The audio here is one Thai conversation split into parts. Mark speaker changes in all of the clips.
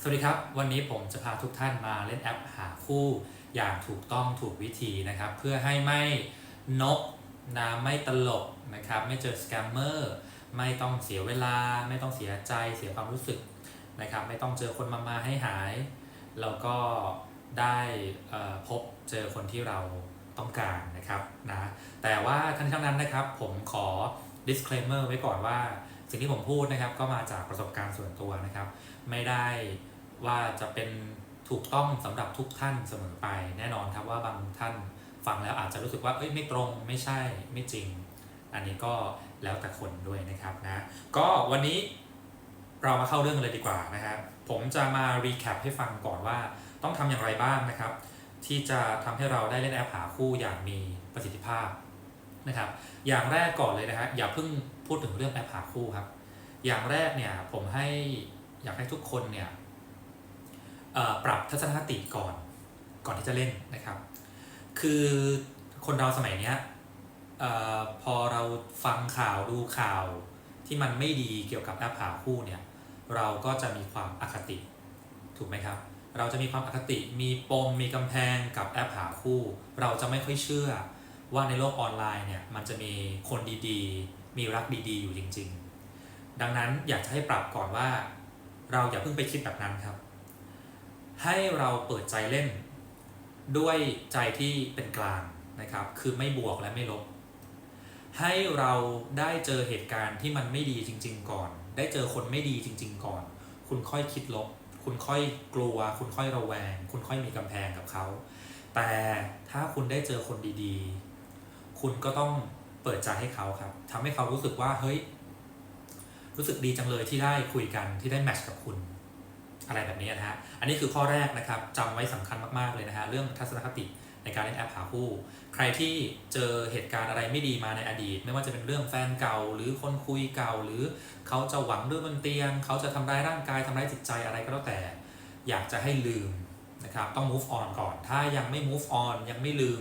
Speaker 1: สวัสดีครับ วันนี้ผมจะพาทุกท่านมาเล่นแอปหาคู่อย่างถูกต้องถูกวิธีนะครับ เพื่อให้ไม่นกนะไม่ตลกนะครับ ไม่เจอสแกมเมอร์ไม่ต้องเสียเวลา ไม่ต้องเสียใจเสียความรู้สึกนะครับ ไม่ต้องเจอคนมามาให้หาย แล้วก็ได้พบเจอคนที่เราต้องการนะครับนะแต่ว่าทั้งทั้งนั้นนะครับ ผมขอ disclaimer ไว้ก่อนว่า สิ่งที่ผมพูดนะครับ ก็มาจากประสบการณ์ส่วนตัวนะครับ ไม่ได้ ว่าจะเป็นถูกต้องสำหรับทุกท่านเสมอไป แน่นอนครับว่าบางท่านฟังแล้วอาจจะรู้สึกว่าเอ้ยไม่ตรงไม่ใช่ไม่จริง อันนี้ก็แล้วแต่คนด้วยนะครับนะ ก็วันนี้เรามาเข้าเรื่องเลยดีกว่านะครับ ผมจะมา recap ให้ฟังก่อนว่าต้องทำอย่างไรบ้างนะครับ ที่จะทำให้เราได้เล่นแอปหาคู่อย่างมีประสิทธิภาพนะครับ อย่างแรกก่อนเลยนะฮะอย่าเพิ่งพูดถึงเรื่องแอปหาคู่ครับ อย่างแรกเนี่ยผมให้อยากให้ทุกคนเนี่ย ปรับทัศนคติก่อนก่อนที่จะเล่นนะครับ คือคนเราสมัยเนี้ยออพอเราฟังข่าวดูข่าวที่มันไม่ดีเกี่ยวกับแอปหาคู่เนี่ยเราก็จะมีความอคติถูกไหมครับ เราจะมีความอคติมีปมมีกำแพงกับแอปหาคู่ เราจะไม่ค่อยเชื่อว่าในโลกออนไลน์เนี่ยมันจะมีคนดีๆ มีรักดีๆ อยู่จริง ๆ ดังนั้นอยากจะให้ปรับก่อนว่า เราอย่าเพิ่งไปคิดแบบนั้นครับ ให้เราเปิดใจเล่น ด้วยใจที่เป็นกลางนะครับ คือไม่บวกและไม่ลบ ให้เราได้เจอเหตุการณ์ที่มันไม่ดีจริง ๆ ก่อน ได้เจอคนไม่ดีจริง ๆ ก่อน คุณค่อยคิดลบ คุณค่อยกลัว คุณค่อยระแวง คุณค่อยมีกำแพงกับเขา แต่ถ้าคุณได้เจอคนดีๆ คุณก็ต้องเปิดใจให้เขาครับทำให้เขารู้สึกว่าเฮ้ย รู้สึกดีจังเลยที่ได้คุยกันที่ได้แมทช์กับคุณ อะไรแบบนี้นะฮะ อันนี้คือข้อแรกนะครับจำไว้สำคัญมากๆเลยนะฮะเรื่องทัศนคติในการเล่นแอปหาคู่ ใครที่เจอเหตุการณ์อะไรไม่ดีมาในอดีต ไม่ว่าจะเป็นเรื่องแฟนเก่า หรือคนคุยเก่า หรือเขาจะหวังเรื่องบนเตียง เขาจะทำร้ายร่างกายทำร้ายจิตใจอะไรก็แล้วแต่ อยากจะให้ลืมนะครับต้อง move on ก่อน ถ้ายังไม่ move on ยังไม่ลืม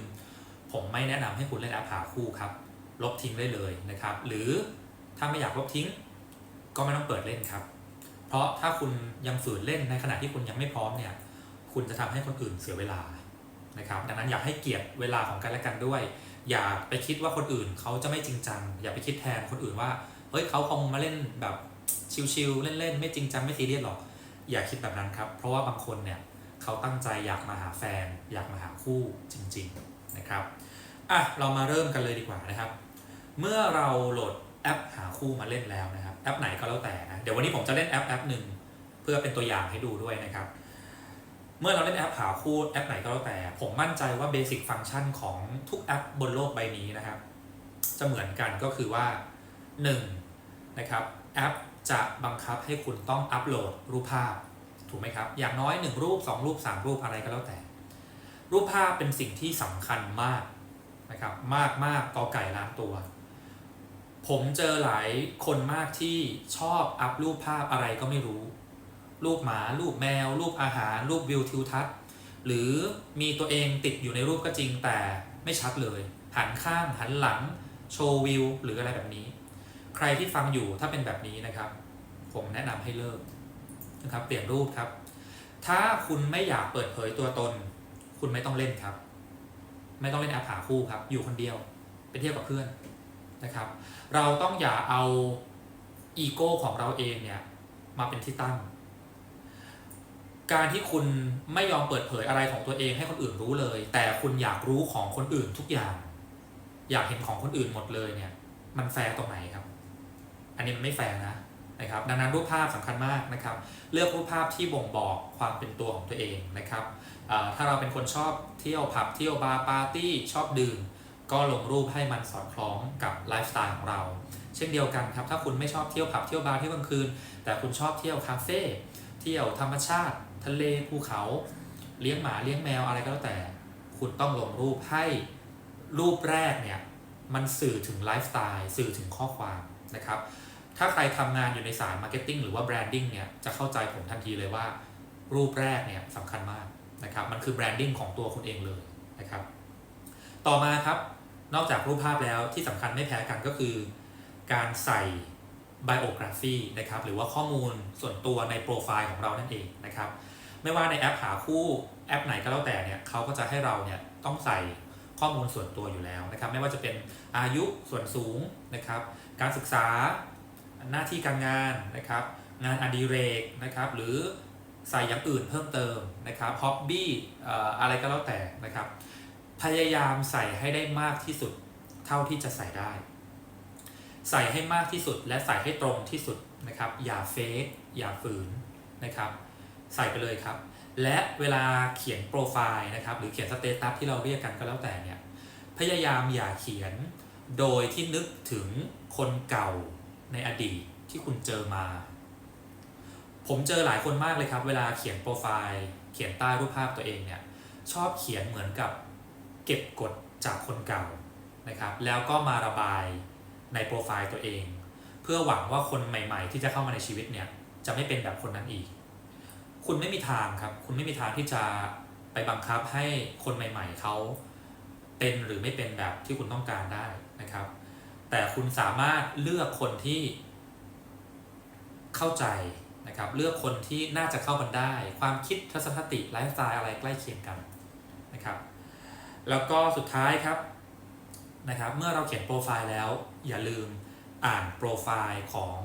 Speaker 1: ผมไม่แนะนำให้คุณเล่นแอปหาคู่ครับ ลบทิ้งได้เลยนะครับ หรือถ้าไม่อยากลบทิ้ง ก็ไม่ต้องเปิดเล่นครับ เพราะถ้าคุณยังฝืนเล่นในขณะที่คุณยังไม่พร้อมเนี่ย คุณจะทำให้คนอื่นเสียเวลานะครับ ดังนั้นอยากให้เกียรติเวลาของกันและกันด้วย อย่าไปคิดว่าคนอื่นเขาจะไม่จริงจัง อย่าไปคิดแทนคนอื่นว่า เฮ้ยเขาคงมาเล่นแบบชิลๆเล่นๆ ไม่จริงจังไม่ซีเรียสหรอก อย่าคิดแบบนั้นครับ เพราะว่าบางคนเนี่ยเขาตั้งใจอยากมาหาแฟน อยากมาหาคู่จริง ๆนะครับ อะเรามาเริ่มกันเลยดีกว่านะครับ เมื่อเราโหลด แอปหาคู่มาเล่นแล้วนะครับแอปไหนก็แล้วแต่นะเดี๋ยววันนี้ผมจะเล่นแอปแอปหนึ่งเพื่อเป็นตัวอย่างให้ดูด้วยนะครับ เมื่อเราเล่นแอปหาคู่แอปไหนก็แล้วแต่ ผมมั่นใจว่าเบสิกฟังก์ชันของทุกแอปบนโลกใบนี้นะครับ จะเหมือนกันก็คือว่า1นะครับแอปจะบังคับให้คุณต้องอัปโหลดรูปภาพถูกไหมครับ อย่างน้อย 1 รูป 2 รูป 3 รูปอะไรก็แล้วแต่ รูปภาพเป็นสิ่งที่สำคัญมากนะครับมากมากกอไก่ล้านตัว ผมเจอหลายคนมากที่ชอบอัพรูปภาพอะไรก็ไม่รู้ รูปหมา รูปแมว รูปอาหาร รูปวิวทิวทัศน์ หรือมีตัวเองติดอยู่ในรูปก็จริงแต่ไม่ชัดเลย หันข้างหันหลัง โชว์วิว หรืออะไรแบบนี้ ใครที่ฟังอยู่ถ้าเป็นแบบนี้นะครับ ผมแนะนำให้เลิกนะครับ เปลี่ยนรูปครับ ถ้าคุณไม่อยากเปิดเผยตัวตน คุณไม่ต้องเล่นครับ ไม่ต้องเล่นแอปหาคู่ครับ อยู่คนเดียว ไปเที่ยวกับเพื่อน นะครับ เราต้องอย่าเอาอีโก้ของเราเองเนี่ยมาเป็นที่ตั้ง การที่คุณไม่ยอมเปิดเผยอะไรของตัวเองให้คนอื่นรู้เลย แต่คุณอยากรู้ของคนอื่นทุกอย่าง อยากเห็นของคนอื่นหมดเลยเนี่ย มันแฟร์ตรงไหนครับ อันนี้มันไม่แฟร์นะนะครับ ดังนั้นรูปภาพสำคัญมากนะครับ เลือกรูปภาพที่บ่งบอกความเป็นตัวของตัวเองนะครับถ้าเราเป็นคนชอบเที่ยวผับเที่ยวบาร์ปาร์ตี้ชอบดื่ม ก็ลงรูปให้มันสอดคล้องกับไลฟ์สไตล์ของเรา เช่นเดียวกันครับ ถ้าคุณไม่ชอบเที่ยวผับเที่ยวบาร์เที่ยวกลางคืน แต่คุณชอบเที่ยวคาเฟ่เที่ยวธรรมชาติ ทะเลภูเขาเลี้ยงหมาเลี้ยงแมวอะไรก็แล้วแต่ คุณต้องลงรูปให้รูปแรกเนี่ยมันสื่อถึงไลฟ์สไตล์สื่อถึงข้อความนะครับ ถ้าใครทำงานอยู่ในสายมาร์เก็ตติ้งหรือว่าแบรนดิ้งเนี่ยจะเข้าใจผมทันทีเลยว่า รูปแรกเนี่ยสำคัญมากนะครับ มันคือแบรนดิ้งของตัวคุณเองเลยนะครับ ต่อมาครับ นอกจากรูปภาพแล้วที่สำคัญไม่แพ้กันก็คือ การใส่ biography นะครับหรือว่าข้อมูลส่วนตัวในโปรไฟล์ของเรานั่นเองนะครับไม่ว่าในแอปหาคู่แอปไหนก็แล้วแต่เนี่ยเขาก็จะให้เราเนี่ยต้องใส่ข้อมูลส่วนตัวอยู่แล้วนะครับ ไม่ว่าจะเป็นอายุส่วนสูงนะครับ การศึกษาหน้าที่การงานนะครับ งานอดิเรกนะครับ หรือใส่อย่างอื่นเพิ่มเติมนะครับฮ็อบบี้อะไรก็แล้วแต่นะครับ พยายามใส่ให้ได้มากที่สุดเท่าที่จะใส่ได้ ใส่ให้มากที่สุดและใส่ให้ตรงที่สุดนะครับ อย่าเฟกอย่าฝืนนะครับ ใส่ไปเลยครับ และเวลาเขียนโปรไฟล์นะครับ หรือเขียนสเตตัสที่เราเรียกกันก็แล้วแต่เนี่ยพยายามอย่าเขียนโดยที่นึกถึงคนเก่าในอดีตที่คุณเจอมา ผมเจอหลายคนมากเลยครับ เวลาเขียนโปรไฟล์ เขียนใต้รูปภาพตัวเองเนี่ยชอบเขียนเหมือนกับ เก็บกดจากคนเก่านะครับ แล้วก็มาระบายในโปรไฟล์ตัวเอง เพื่อหวังว่าคนใหม่ ๆ ที่จะเข้ามาในชีวิตเนี่ยจะไม่เป็นแบบคนนั้นอีก คุณไม่มีทางครับ คุณไม่มีทางที่จะไปบังคับให้คนใหม่ ๆเขาเป็นหรือไม่เป็นแบบที่คุณต้องการได้นะครับ แต่คุณสามารถเลือกคนที่เข้าใจนะครับเลือกคนที่น่าจะเข้ากันได้ ความคิดทัศนคติไลฟ์สไตล์อะไรใกล้เคียงกันนะครับ แล้วก็สุดท้ายครับนะครับ เมื่อเราเขียนโปรไฟล์แล้ว อย่าลืมอ่านโปรไฟล์ของ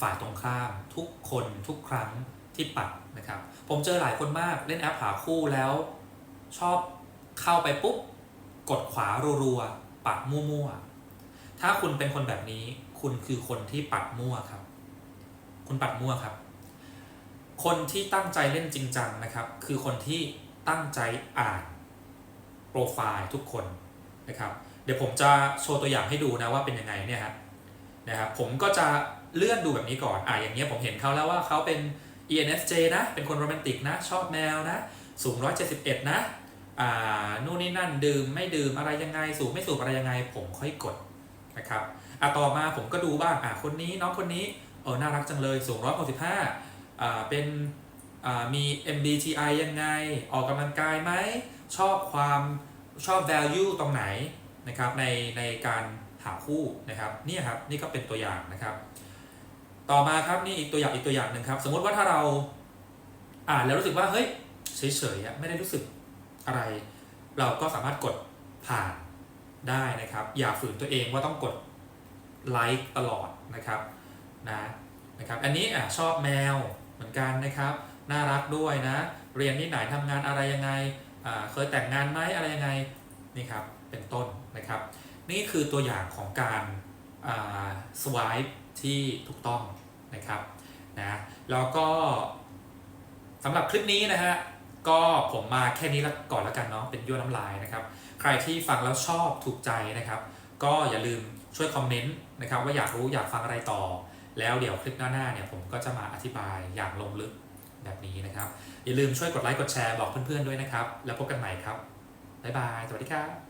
Speaker 1: ฝ่ายตรงข้าม ทุกคนทุกครั้งที่ปัดนะครับ ผมเจอหลายคนมากเล่นแอปหาคู่แล้ว ชอบเข้าไปปุ๊บ กดขวารัวๆปัดมั่วๆ ถ้าคุณเป็นคนแบบนี้ คุณคือคนที่ปัดมั่วครับ คุณปัดมั่วครับ คนที่ตั้งใจเล่นจริงจังนะครับ คือคนที่ตั้งใจอ่าน รไฟล์ทุกคนนะครับ เดี๋ยวผมจะโชว์ตัวอย่างให้ดูนะว่าเป็นยังไงเนี่ยครับนะครับผมก็จะเลื่อนดูแบบนี้ก่อนอ่าอย่างเงี้ยผมเห็นเขาแล้วว่าเขาเป็น ENFJ นะ เป็นคนโรแมนติกนะ ชอบแมวนะ สูง 171 นะอ่านู่นนี่นั่นดื่มไม่ดื่มอะไรยังไง สูบไม่สูบอะไรยังไง ผมค่อยกดนะครับอะต่อมาผมก็ดูบ้างอะคนนี้น้องคนนี้เออน่ารักจังเลย สูง 165อ่าเป็นอ่ามี MBTI ยังไง ออกกำลังกายไหม ชอบความ ชอบ value ตรงไหนนะครับในในการหาคู่นะครับนี่ครับนี่ก็เป็นตัวอย่างนะครับ ต่อมาครับนี่อีกตัวอย่างอีกตัวอย่างหนึ่งครับ สมมติว่าถ้าเราอ่านแล้วรู้สึกว่าเฮ้ยเฉยๆไม่ได้รู้สึกอะไร เราก็สามารถกดผ่านได้นะครับ อย่าฝืนตัวเองว่าต้องกดไลค์ตลอดนะครับนะนะครับอันนี้อะชอบแมวเหมือนกันนะครับ น่ารักด้วยนะ เรียนที่ไหนทำงานอะไรยังไง เคยแต่งงานไหมอะไรยังไงนี่ครับเป็นต้นนะครับ นี่คือตัวอย่างของการสวายที่ถูกต้องนะครับนะแล้วก็สำหรับคลิปนี้นะฮะก็ผมมาแค่นี้ละก่อนแล้วกันเนาะเป็นยั่วน้ำลายนะครับ ใครที่ฟังแล้วชอบถูกใจนะครับ ก็อย่าลืมช่วยคอมเมนต์นะครับว่าอยากรู้อยากฟังอะไรต่อ แล้วเดี๋ยวคลิปหน้าๆเนี่ยผมก็จะมาอธิบายอย่างลงลึก แบบนี้นะครับ อย่าลืมช่วยกดไลค์กดแชร์บอกเพื่อนๆด้วยนะครับ แล้วพบกันใหม่ครับบ๊ายบาย สวัสดีครับ